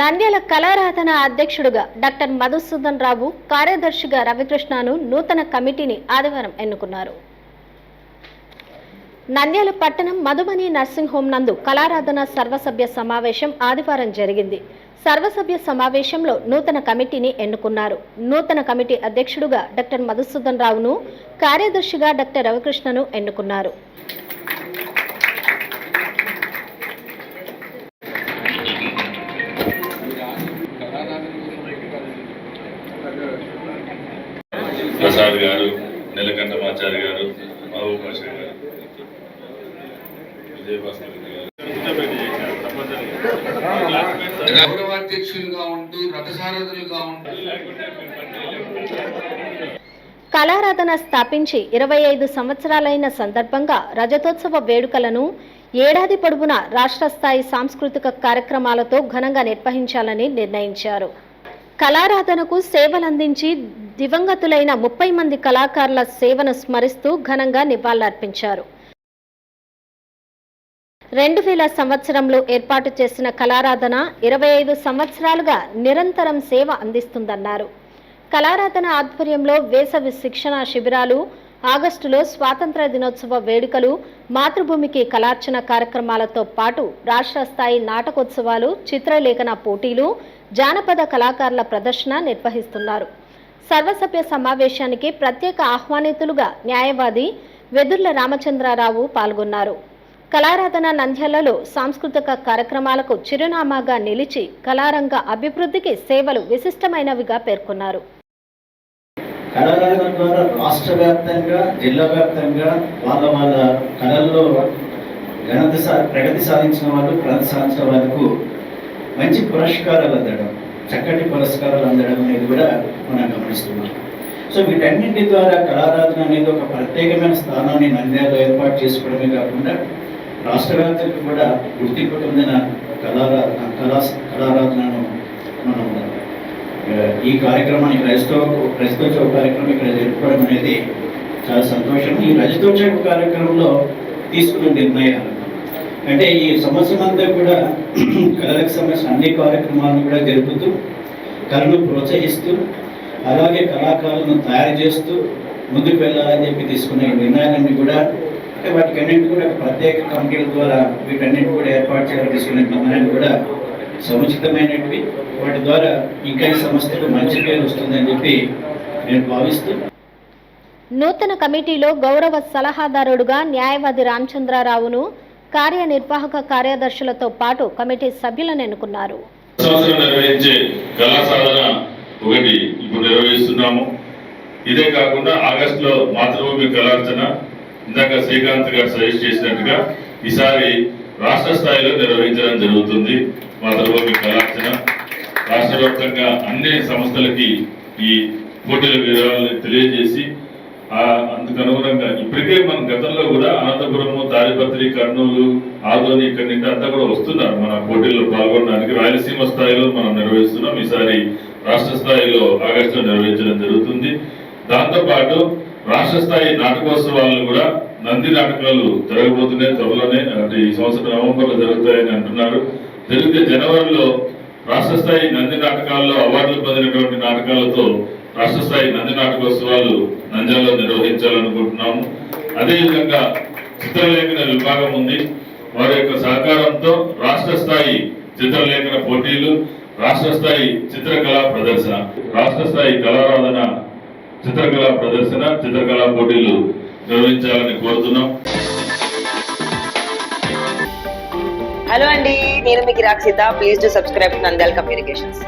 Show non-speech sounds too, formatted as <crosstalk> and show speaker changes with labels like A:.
A: నంద్యాల కళారాధన అధ్యక్షుడుగా డాక్టర్ మధుసూదన్ రావు కార్యదర్శిగా రవికృష్ణను నూతన కమిటీని ఆదివారం ఎన్నుకున్నారు. నంద్యాల పట్టణం మధుమణి నర్సింగ్ హోం నందు కళారాధన సర్వసభ్య సమావేశం ఆదివారం జరిగింది. సర్వసభ్య సమావేశంలో నూతన కమిటీని ఎన్నుకున్నారు. నూతన కమిటీ అధ్యక్షుడుగా డాక్టర్ మధుసూదన్ రావును కార్యదర్శిగా డాక్టర్ రవికృష్ణను ఎన్నుకున్నారు.
B: ప్రసాద్ గారు నీలకంఠమాచారి గారు మహబూబ్ బాషా గారు.
C: గౌరవాధ్యక్షులుగా ఉంటూ రథసారథులుగా ఉంటూ.
A: కళారాధన స్థాపించి ఇరవై ఐదు సంవత్సరాలైన సందర్భంగా రజతోత్సవ వేడుకలను ఏడాది పొడవునా రాష్ట్ర స్థాయి సాంస్కృతిక కార్యక్రమాలతో ఘనంగా నిర్వహించాలని నిర్ణయించారు. కళారాధనకు సేవలందించి దివంగతులైన ముప్పై మంది కళాకారుల సేవను స్మరిస్తూ ఘనంగా నివాళులర్పించారు. రెండు వేల సంవత్సరంలో ఏర్పాటు చేసిన కళారాధన ఇరవై ఐదు సంవత్సరాలుగా నిరంతరం సేవ అందిస్తుందన్నారు. కళారాధన ఆధ్వర్యంలో వేసవి శిక్షణ శిబిరాలు ఆగస్టులో స్వాతంత్ర దినోత్సవ వేడుకలు మాతృభూమికి కళార్చన కార్యక్రమాలతో పాటు రాష్ట్ర స్థాయి నాటకోత్సవాలు చిత్రలేఖన పోటీలు జానపద కళాకారుల ప్రదర్శన నిర్వహిస్తున్నారు. సర్వసభ్య సమావేశానికి ప్రత్యేక ఆహ్వానితులుగా న్యాయవాది వెదుర్ల రామచంద్రారావు పాల్గొన్నారు. కళారాధన నంద్యాలలో సాంస్కృతిక కార్యక్రమాలకు చిరునామాగా నిలిచి కళారంగ అభివృద్ధికి సేవలు విశిష్టమైనవిగా పేర్కొన్నారు.
D: కళారంగం ద్వారా రాష్ట్ర వ్యాప్తంగా జిల్లా వ్యాప్తంగా వాళ్ళ వాళ్ళ కళల్లో ఘనత ప్రగతి సాధించిన వాళ్ళు ప్రగతి సాధించిన వాళ్ళకు మంచి పురస్కారాలు అందడం. చక్కటి పురస్కారాలు అందడం అనేది కూడా మనం గమనిస్తున్నాం. సో వీటన్నింటి ద్వారా కళారాధన అనేది ఒక ప్రత్యేకమైన స్థానాన్ని నంద్యాలలో ఏర్పాటు చేసుకోవడమే కాకుండా రాష్ట్ర వ్యాప్తంగా కూడా గుర్తింపు పొందిన కళారాధన కళా కళారాధనను మనం ఈ కార్యక్రమాన్ని క్రైస్తవ క్రైస్తోత్సవ కార్యక్రమం ఇక్కడ జరుపుకోవడం అనేది చాలా సంతోషం. ఈ రజతోత్సవ కార్యక్రమంలో తీసుకున్న నిర్ణయాలు అంటే ఈ సంవత్సరం అంతా కూడా <clears throat> కళలకు సంబంధించిన అన్ని కార్యక్రమాలను కూడా జరుపుతూ కళను ప్రోత్సహిస్తూ అలాగే కళాకారులను తయారు చేస్తూ ముందుకు వెళ్ళాలని చెప్పి తీసుకున్న ఈ నిర్ణయాలన్నీ కూడా అంటే వాటికి అన్నింటి కూడా ప్రత్యేక కమిటీల ద్వారా వీటన్నిటి కూడా ఏర్పాటు చేయాలని తీసుకునే నిర్ణయాలు కూడా సముచితమైనవి వాటి ద్వారా ఇంకా ఈ సంస్థకు మంచి పేరు వస్తుందని చెప్పి నేను భావిస్తూ
A: నూతన కమిటీలో గౌరవ సలహాదారుడుగా న్యాయవాది రామచంద్రారావును కార్యనిర్వాహక కార్యదర్శులతో పాటు కమిటీ సభ్యులను ఎన్నుకున్నారు.
B: సంవత్సరం నిర్వహించే కళా ఒకటి ఇప్పుడు నిర్వహిస్తున్నాము. ఇదే కాకుండా ఆగస్టులో మాతృభూమి కళార్చన ఇందాక శ్రీకాంత్ గారు సజెస్ట్ చేసినట్టుగా ఈసారి రాష్ట్ర స్థాయిలో నిర్వహించడం జరుగుతుంది మాతృభూమి కళార్చన. రాష్ట్ర వ్యాప్తంగా అన్ని సంస్థలకి ఈ పోటీల వివరాలను తెలియజేసి అందుకు అనుగుణంగా ఇప్పటికే మన గతంలో కూడా అనంతపురము తాడిపత్రి కర్నూలు ఆదోని ఇక్కడి నుండి అంతా కూడా వస్తున్నారు. మన పోటీల్లో పాల్గొనడానికి రాయలసీమ స్థాయిలో మనం నిర్వహిస్తున్నాం. ఈసారి రాష్ట్ర స్థాయిలో ఆగస్టులో నిర్వహించడం జరుగుతుంది. దాంతో పాటు రాష్ట్ర స్థాయి నాటకోత్సవాలను కూడా నంది నాటకాలు జరగబోతున్నాయి. త్వరలోనే అంటే ఈ సంవత్సరం నవంబర్లో జరుగుతాయని అంటున్నారు. జరిగితే జనవరిలో రాష్ట్ర స్థాయి నంది నాటకాల్లో అవార్డులు పొందినటువంటి నాటకాలతో రాష్ట్ర స్థాయి నంది నాటకోత్సవాలు నంద్యాలలో నిర్వహించాలనుకుంటున్నాము. అదేవిధంగా చిత్రలేఖన విభాగం ఉంది. వారి యొక్క సహకారంతో రాష్ట్ర స్థాయి చిత్రలేఖన పోటీలు రాష్ట్ర స్థాయి చిత్రకళా ప్రదర్శన రాష్ట్ర స్థాయి కళారాధన చిత్రకళా ప్రదర్శన చిత్రకళా పోటీలు నిర్వహించాలని కోరుతున్నాం.
E: హలో అండి నేను మీకు Rakshitha please to subscribe Nandyal communications